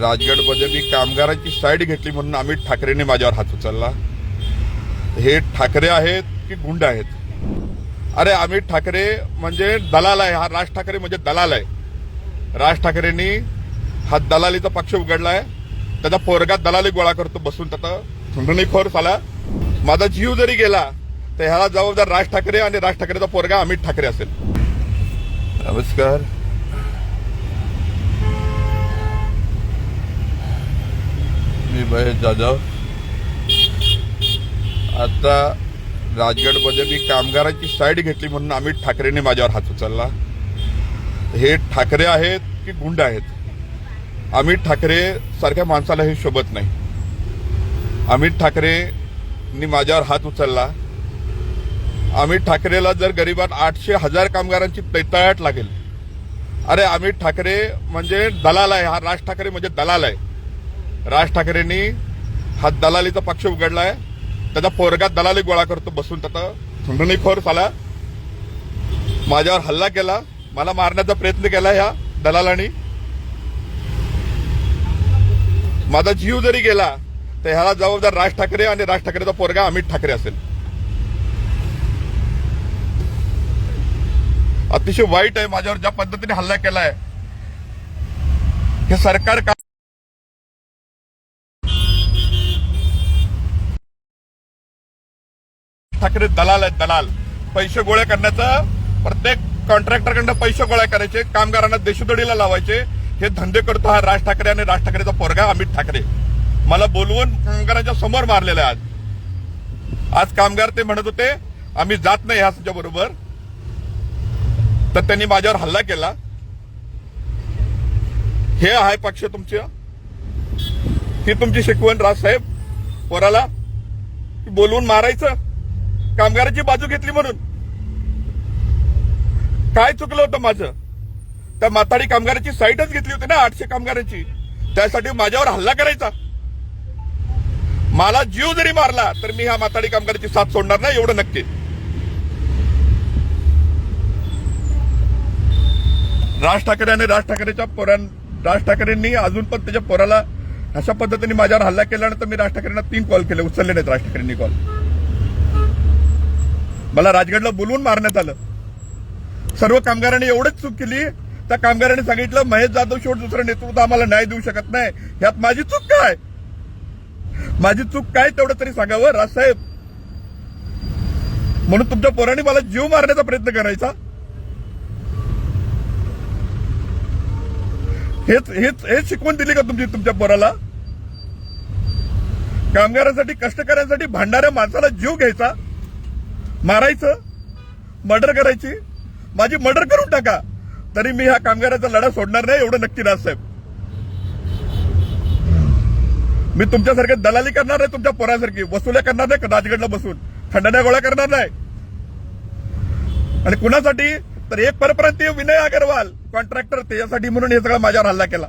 राजगडमध्ये मी कामगारांची साईड घेतली म्हणून अमित ठाकरेंनी माझ्यावर हात उचलला. हे ठाकरे आहेत की गुंड आहेत? अरे अमित ठाकरे म्हणजे दलाल आहे. हा राज ठाकरे म्हणजे दलाल आहे. राज ठाकरेंनी हा दलालीचा पक्ष उघडलाय. त्याचा पोरगा दलाली गोळा करतो बसून. त्याचा खंडणीखोर साला माझा जीव जरी गेला तर ह्याला जबाबदार राज ठाकरे आणि राज ठाकरेचा पोरगा अमित ठाकरे असेल. नमस्कार. मी महेश जाधव. आता राजगडमध्ये मी कामगारांची साईड घेतली म्हणून अमित ठाकरेंनी माझ्यावर हात उचलला. हे ठाकरे आहेत की गुंड आहेत? अमित ठाकरे सारख्या माणसाला हे शोभत नाही. अमित ठाकरेंनी माझ्यावर हात उचलला. अमित ठाकरेला जर गरिबात आठशे हजार कामगारांची पैताळाट लागेल. अरे अमित ठाकरे म्हणजे दलाल आहे. हा राज ठाकरे म्हणजे दलाल आहे. राज ठाकरेंनी हा दलालीचा पक्ष उघडलाय. त्याचा पोरगा दलाली गोळा करतो बसून त्याचा. खंडणीखोर आला माझ्यावर हल्ला केला. मला मारण्याचा प्रयत्न केला ह्या दलालांनी. माझा जीव जरी गेला तर ह्याला जबाबदार राज ठाकरे आणि राज ठाकरेचा पोरगा अमित ठाकरे असेल. अतिशय वाईट आहे. माझ्यावर ज्या पद्धतीने हल्ला केलाय हे सरकार का ठाकरे दलाल आहेत दलाल. पैसे गोळा करण्याचं प्रत्येक कॉन्ट्रॅक्टरकडनं पैसे गोळ्या करायचे कामगारांना देशोदडीला लावायचे. हे धंदे करतो हा राज ठाकरे आणि राज ठाकरेचा पोरगा अमित ठाकरे. मला बोलवून कामगारांच्या समोर मारलेले आहे आज. आज कामगार ते म्हणत होते आम्ही जात नाही ह्याच्या बरोबर. तर त्यांनी माझ्यावर हल्ला केला. हे आहे पक्ष तुमचे. ही तुमची शिकवण राजसाहेब पोराला बोलवून मारायचं. कामगाराची बाजू घेतली म्हणून. काय चुकलं होतं माझं? त्या माताडी कामगाराची साईटच घेतली होती ना आठशे कामगारांची. त्यासाठी माझ्यावर हल्ला करायचा. मला जीव जरी मारला तर मी ह्या माताडी कामगाराची साथ सोडणार नाही एवढं नक्की. राज ठाकरे आणि राज ठाकरेच्या पोरां राज ठाकरेंनी अजून पण त्याच्या पोराला अशा पद्धतीने माझ्यावर हल्ला केल्यानंतर मी राज ठाकरेंना तीन कॉल केले उचलले नाहीत राज ठाकरेंनी कॉल मला राजगडला बोलवून मारण्यात आलं. सर्व कामगारांनी एवढंच चूक केली. त्या कामगारांनी सांगितलं महेश जाधव शेवट दुसरं नेतृत्व आम्हाला न्याय देऊ शकत नाही. ह्यात माझी चूक काय? माझी चूक काय तेवढं तरी सांगावं? राजसाहेब म्हणून तुमच्या पोरांनी मला जीव मारण्याचा प्रयत्न करायचा. हेच हेच हेच शिकवण दिली का तुमची तुमच्या पोराला? कामगारांसाठी कष्टकऱ्यांसाठी भांडणाऱ्या माणसाला जीव घ्यायचा? मारायचं मर्डर करायची माझी मर्डर करून टाका. तरी मी ह्या कामगाराचा लढा सोडणार नाही एवढं नक्की राजसाहेब मी तुमच्यासारखे दलाली करणार नाही तुमच्या पोरासारखी. वसुल्या करणार नाही राजगडला बसून. खंडण्या गोळा करणार नाही. आणि कुणासाठी? तर एक परप्रांतीय विनय अगरवाल कॉन्ट्रॅक्टर त्याच्यासाठी म्हणून हे सगळं माझ्यावर हल्ला केला.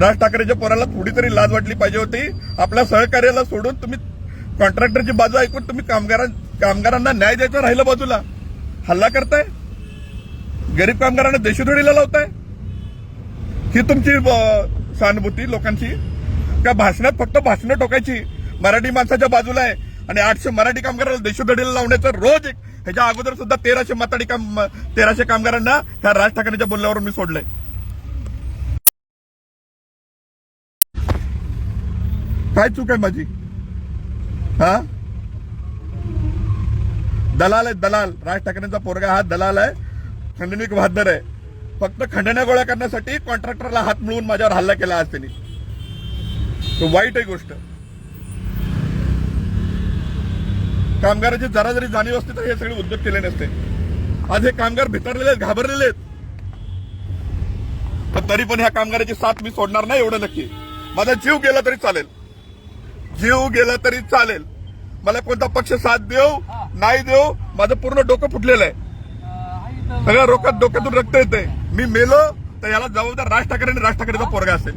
राज ठाकरेच्या पोराला थोडी तरी लाज वाटली पाहिजे होती. आपल्या सहकार्याला सोडून तुम्ही कॉन्ट्रॅक्टरची बाजू ऐकून तुम्ही कामगारां कामगारांना न्याय द्यायचा राहिलं बाजूला. हल्ला करताय? गरीब कामगारांना देशोधडीला लावताय? ही तुमची सहानुभूती लोकांची? का भाषणात फक्त भाषणं टोकायची? मराठी माणसाच्या बाजूला आहे आणि आठशे मराठी कामगारांना देशोधडीला लावण्याचं रोज एक ह्याच्या अगोदर सुद्धा तेराशे मताडी काम तेराशे कामगारांना ह्या राज ठाकरेच्या बोलण्यावरून मी सोडलंय. काय चूक आहे माझी? हा? दलाल आहे दलाल. राज ठाकरेंचा पोरगा हा दलाल आहे. खंडणीक बहादर आहे. फक्त खंडण्या गोळा करण्यासाठी कॉन्ट्रॅक्टरला हात मिळवून माझ्यावर हल्ला केला आज त्यांनी. तो वाईट आहे गोष्ट. कामगाराची जरा जरी जाणीव असते तर हे सगळे उद्योग केले नसते. आज हे कामगार भितरलेले आहेत घाबरलेले आहेत. तरी पण ह्या कामगाराची साथ मी सोडणार नाही एवढं नक्की. माझा जीव गेला तरी चालेल. जीव गेला तरी चालेल. मला कोणता पक्ष साथ देऊ नाही देऊ माझं पूर्ण डोकं फुटलेलं आहे. सगळ्या रोकात डोक्यातून रक्त येते मी मेलो तर याला जबाबदार राज ठाकरे आणि राज ठाकरेचा पोरगा असेल.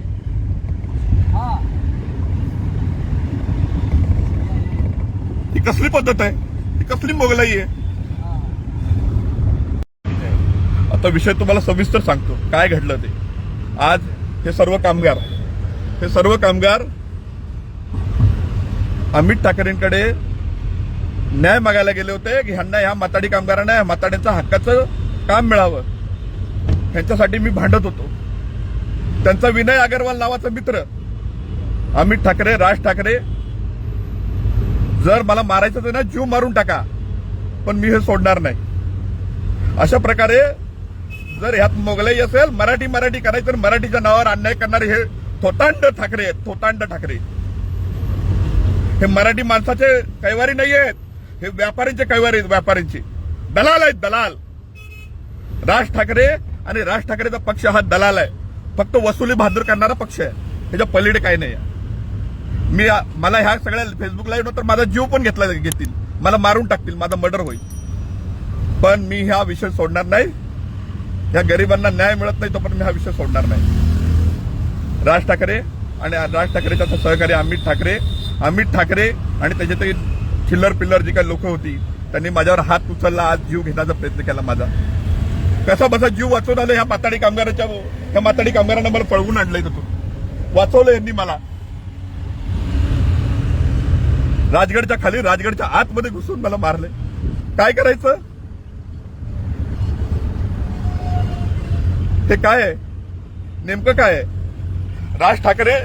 ही कसली पद्धत आहे? ही कसली मोगलाई आहे? आता विषय तुम्हाला सविस्तर सांगतो. काय घडलं ते? आज हे सर्व कामगार हे सर्व कामगार अमित ठाकरेंकडे न्याय मागायला गेले होते की ह्यांना ह्या माताडी कामगारांना ह्या माताड्यांचं हक्काचं काम मिळावं. ह्यांच्यासाठी मी भांडत होतो. त्यांचा विनय अगरवाल नावाचा मित्र अमित ठाकरे राज ठाकरे जर मला मारायचं तर ना जीव मारून टाका पण मी हे सोडणार नाही. अशा प्रकारे जर ह्यात मोगलाई असेल मराठी मराठी करायचं तर मराठीच्या नावावर अन्याय करणारे हे थोतांड ठाकरे आहेत थोतांड ठाकरे. हे मराठी माणसाचे कैवारी नाही आहेत हे व्यापाऱ्यांचे कैवारी आहेत व्यापाऱ्यांचे. दलाल आहेत दलाल. राज ठाकरे आणि राज ठाकरेचा पक्ष हा दलाल आहे. फक्त वसुली बहादूर करणारा पक्ष आहे. त्याच्या पलीकडे काही नाही आहे. मी मला ह्या सगळ्या फेसबुक लाईव्ह तर माझा जीव पण घेतला घेतील. मला मारून टाकतील. माझा मर्डर होईल. पण मी हा विषय सोडणार नाही. ह्या गरिबांना न्याय मिळत नाही तोपर्यंत मी हा विषय सोडणार नाही. राज ठाकरे आणि राज ठाकरेचा सहकारी अमित ठाकरे अमित ठाकरे आणि त्याचे ते चिल्लर पिल्लर जी काही लोक होती त्यांनी माझ्यावर हात उचलला आज जीव घेण्याचा प्रयत्न केला माझा. कसा बसा जीव वाचवून आलं ह्या माताडी कामगाराच्या ह्या माताडी कामगारांना मला पळवून आणलंय तिथून. वाचवलं यांनी मला. राजगडच्या खाली राजगडच्या आतमध्ये घुसून मला मारले काय करायचं? हे काय आहे? नेमकं काय आहे? राज ठाकरे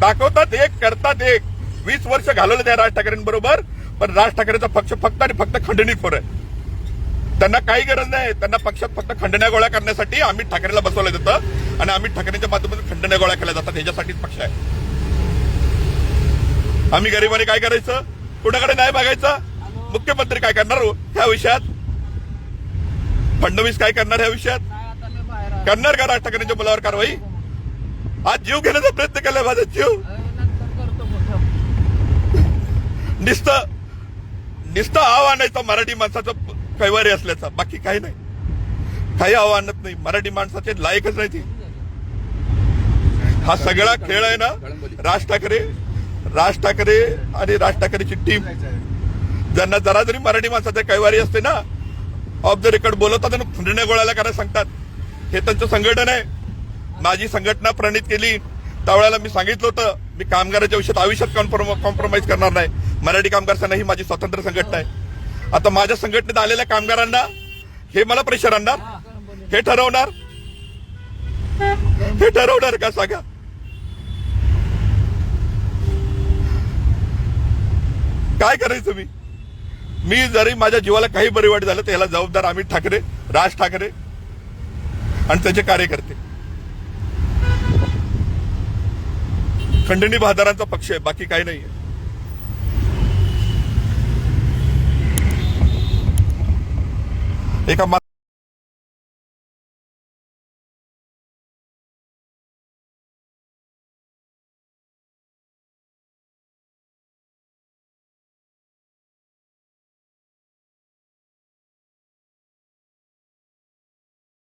दाखवतात एक करतात एक. वीस वर्ष घालवलं त्या राज ठाकरेंबरोबर पण राज ठाकरेचा पक्ष फक्त आणि फक्त खंडणीखोर आहे. त्यांना काही गरज नाही. त्यांना पक्षात फक्त खंडण्या गोळ्या करण्यासाठी अमित ठाकरेला बसवलं जातं आणि अमित ठाकरेंच्या माध्यमातून खंडण्या गोळ्या केल्या जातात. ह्याच्यासाठीच पक्ष आहे. आम्ही गरिबांनी काय करायचं? कुणाकडे नाही बघायचं मुख्यमंत्री काय करणार हो? ह्या विषयात? फडणवीस काय करणार ह्या विषयात? करणार का राज ठाकरेंच्या मुलावर कारवाई? आज जीव घेण्याचा प्रयत्न केला माझा जीव. नुसतं नुसतं आव्हान आहे मराठी माणसाचं कैवारी असल्याचा. बाकी काही नाही. काही आव्हानत नाही. मराठी माणसाचे लायकच नाही ती. हा सगळा खेळ आहे ना राज ठाकरे राज ठाकरे आणि राज ठाकरेची टीम ज्यांना जरा जरी मराठी माणसाच्या कैवारी असते ना ऑफ द रेकॉर्ड बोलवतात त्यांना खंडण्या गोळ्याला करायला सांगतात. हे त्यांचं संघटन आहे. माझी संघटना प्रणित केली. त्यावेळेला मी सांगितलं होतं मी कामगाराच्या विषयात आयुष्यात कॉम्प्रोमाइज करणार नाही. मराठी कामगार संघ ही माझी स्वतंत्र संघटना आहे. आता माझ्या संघटनेत आलेल्या कामगारांना हे मला प्रेशर आणणार हे ठरवणार. हे ठरवणार का सांगा? काय करायचं मी? मी जरी माझ्या जीवाला काही बरी वाईट झालं तर याला जबाबदार अमित ठाकरे राज ठाकरे आणि त्याचे कार्यकर्ते. खंडणी बहादारांचा पक्ष आहे बाकी काही नाही एका